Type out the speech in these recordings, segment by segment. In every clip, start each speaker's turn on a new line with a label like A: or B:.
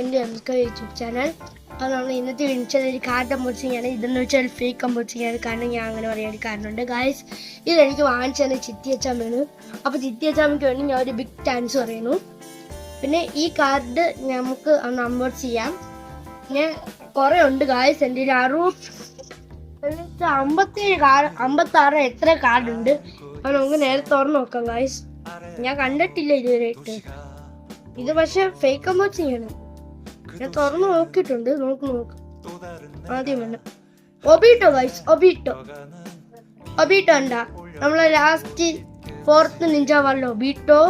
A: Welcome to YouTube channel. അപ്പോൾ നമ്മൾ ഇന്നത്തെ വിളിച്ചത്. ഒരു കാർഡ് അമ്പോസിങ് ആണ്. ഇതെന്ന് വെച്ചാൽ ഫേക്ക് അമ്പോസിങ് ആണ്. കാരണം ഞാൻ അങ്ങനെ പറയാൻ കാരണമുണ്ട്. ഗായ്സ് ഇത് എനിക്ക് വാങ്ങിച്ചു തന്നെ ചിത്തി അച്ചാമ്മയാണ്. അപ്പോൾ ചിത്തി അച്ചാമ്മയ്ക്ക് വേണ്ടി ഞാൻ ഒരു ബിഗ് താങ്ക്സ് പറയുന്നു. പിന്നെ ഈ കാർഡ് നമുക്ക് ഒന്ന് ചെയ്യാം. ഞാൻ കുറേ ഉണ്ട് ഗായ്സ് എന്റെ ഒരു അറുപത് അമ്പത്തേഴ് കാർഡ് അമ്പത്താറ് എത്ര കാർഡുണ്ട് അത് നമുക്ക് നേരെ തുറന്നു നോക്കാം ഗായ്സ് ഞാൻ കണ്ടിട്ടില്ല ഇതുവരെയായിട്ട്. ഇത് പക്ഷെ ഫേക്ക് അമ്പോസിങ് ആണ്. ഞാൻ തുറന്നു നോക്കിയിട്ടുണ്ട് നോക്ക് നോക്ക്. ആദ്യം വേണം ഒബീട്ടോ ഗൈസ് ഒബീട്ടോ. ഒബീട്ടോ ഉണ്ടാ നമ്മളെ ലാസ്റ്റ് ഫോർത്ത് നിഞ്ച വല്ല ഒബീട്ടോ.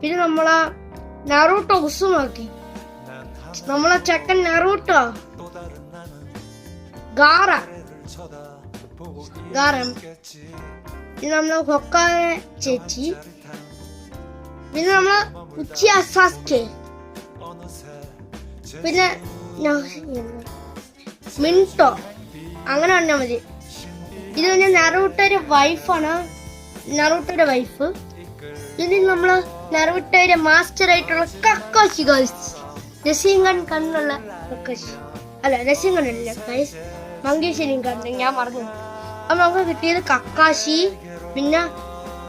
A: പിന്നെ നമ്മളെ നറൂട്ടോ ഉസുമാക്കി. നമ്മളെ ചെക്കൻ നറൂട്ടോ. ഗാറ. ഗാറം. പിന്നെ നമ്മളെ ഹൊക്കായ ചേച്ചി. പിന്നെ നമ്മളെ ഉച്ചി അസാസ്കെ. പിന്നെ മിൻട്ടോ അങ്ങനെ പറഞ്ഞാൽ മതി. ഇത് പിന്നെ നറൂട്ടയുടെ വൈഫാണ് നറൂട്ടയുടെ വൈഫ് ഇത് നമ്മൾ നറൂട്ടയുടെ മാസ്റ്റർ ആയിട്ടുള്ള കക്കോശി ഗേൾസ് രസീങ്കൺ കണ്ണുള്ള കക്കോശി. അല്ല രസീങ്കൺ അല്ല ഗൈസ് മങ്കേശ്വരിയും ഞാൻ മറന്നു. അപ്പൊ നമുക്ക് കിട്ടിയത് കക്കാശി പിന്നെ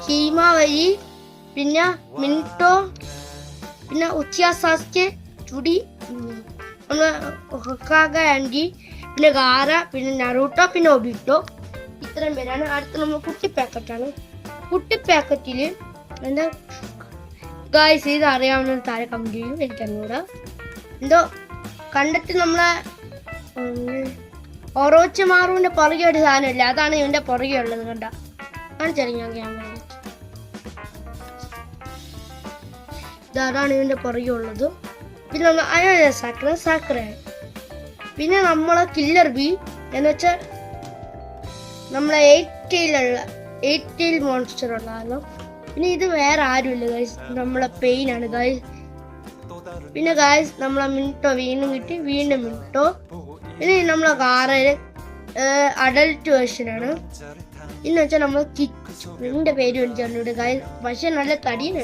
A: ഹീമാവരി പിന്നെ മിൻട്ടോ പിന്നെ ഉച്ചിയാസാസ്കെ ചുടി ഒന്ന് ഹൊക്കാഗ ആൻഡി പിന്നെ ഗാര പിന്നെ നറൂട്ടോ പിന്നെ ഒബിട്ടോ. ഇത്രയും പേരാണ്. അടുത്ത നമ്മൾ കുട്ടി പാക്കറ്റാണ് കുട്ടി പാക്കറ്റിൽ എന്താ ഗായ്സ് ഇത് അറിയാവുന്ന താഴെ കമന്റ് ചെയ്യും. എനിക്കറിഞ്ഞൂടാ എന്തോ കണ്ടിട്ട് നമ്മളെ ഓറോച്ച മാറുവിന്റെ പുറകെ ഒരു സാധനമില്ല? അതാണ് ഇവന്റെ പുറകെ ഉള്ളത് കണ്ട. കാണിച്ചറിയാം ഞാൻ ക്യാമറ ഇതാണ് ഇവന്റെ പുറകെ ഉള്ളത്. പിന്നെ നമ്മൾ സാക്രെ സാക്രെ പിന്നെ നമ്മളെ കില്ലർ ബി എന്ന് വെച്ചാൽ നമ്മളെ എയ്റ്റിലുള്ള എയ്റ്റിൽ മോൺസ്റ്റർ ഉണ്ടായിരുന്നു പിന്നെ ഇത് വേറെ ആരുമില്ല ഗൈസ് നമ്മളെ പെയിൻ ആണ് ഗൈസ് പിന്നെ ഗായ്സ് നമ്മളെ മിനിട്ടോ വീണ്ടും കിട്ടി വീണ്ടും മിനിട്ടോ പിന്നെ നമ്മളെ കാറയിൽ അഡൽട്ട് വേർഷനാണ് ഇന്ന് വെച്ചാൽ നമ്മൾ കിച്ചു എന്റെ പേര് വിളിച്ചിട്ടുണ്ട് ഗൈസ് പക്ഷെ നല്ല തടിയാണ്.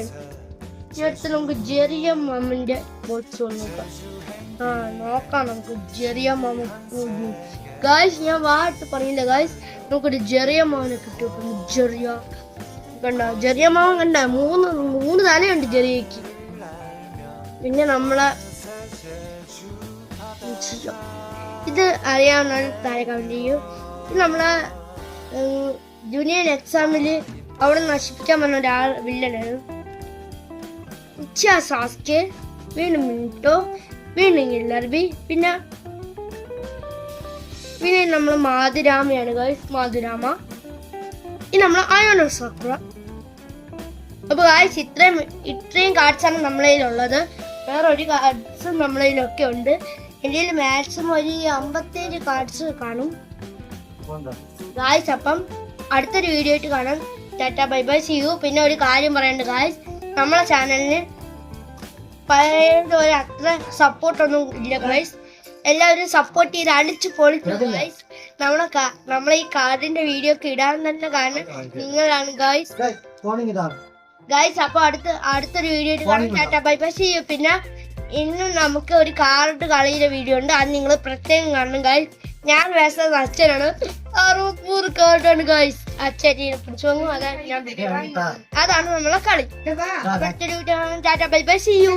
A: ഈ അടുത്ത് നമുക്ക് ജെറിയ മമ്മിന്റെ ബോട്ട്സ് നോക്കാം. ആ നോക്കാം നമുക്ക് ജെറിയ മാമ ഗായ്സ് ഞാൻ വാട്ട് പറയില്ല ഗായ്സ് നമുക്കൊരു ജെറിയ മാമനെ കിട്ടും ജെറിയ കണ്ട? ജെറിയ മാമൻ കണ്ട? മൂന്ന് മൂന്ന് തലയുണ്ട് ജെറിയക്ക് പിന്നെ നമ്മളെ ഇത് അറിയാവുന്ന താഴെ കമന്റ് ചെയ്യും. നമ്മളെ ജൂനിയർ എക്സാമിൽ അവിടെ നശിപ്പിക്കാൻ വന്ന ഒരാൾ വില്ലനാണ് ഉച്ച സാസ്കെ വീണ്ടും മിനിട്ടോ വീണ്ടും ഗില്ലർബി പിന്നെ പിന്നെ നമ്മൾ മാധുരാമയാണ് ഗൈസ് മാധുരാമ. ഇനി നമ്മൾ അയോണ സക്ര അപ്പൊ ഗായ്സ് ഇത്രയും ഇത്രയും കാർഡ്സാണ് നമ്മളെ ഉള്ളത് വേറെ ഒരു കാർഡ്സും നമ്മളെ ഒക്കെ ഉണ്ട്. എന്റെ കയ്യിൽ മാക്സിമം ഒരു അമ്പത്തേഴ് കാർഡ്സ് കാണും. ഗായ്സ് അപ്പം അടുത്തൊരു വീഡിയോ ആയിട്ട് കാണാം. Tata bye bye see you പിന്നെ ഒരു കാര്യം പറയണ്ട ഗായ്സ് നമ്മളെ ചാനലിന് പഴയതുപോലെ അത്ര സപ്പോർട്ടൊന്നും ഇല്ല ഗൈസ് എല്ലാവരും സപ്പോർട്ട് ചെയ്ത് അടിച്ചു പൊളിച്ചു ഗൈസ് നമ്മളെ നമ്മളെ ഈ കാർഡിന്റെ വീഡിയോ ഒക്കെ ഇടാൻ തന്നെ കാരണം നിങ്ങളാണ്
B: ഗൈസ്
A: ഗൈസ് അപ്പൊ അടുത്ത അടുത്തൊരു വീഡിയോ കാണാം. ബൈ പിന്നെ ഇന്നും നമുക്ക് ഒരു കാർഡ് കളിയുടെ വീഡിയോ ഉണ്ട്. അത് നിങ്ങൾ പ്രത്യേകം കാണണം ഗൈസ് ഞാൻ വേസ്റ്റ് അച്ഛനാണ്. അറുപത് കാർഡാണ് ഗായ്സ് അച്ഛനെ പിടിച്ചു വന്നു അതാണ് ഞാൻ. അതാണ് നമ്മളെ കളി. Tata bye bye see you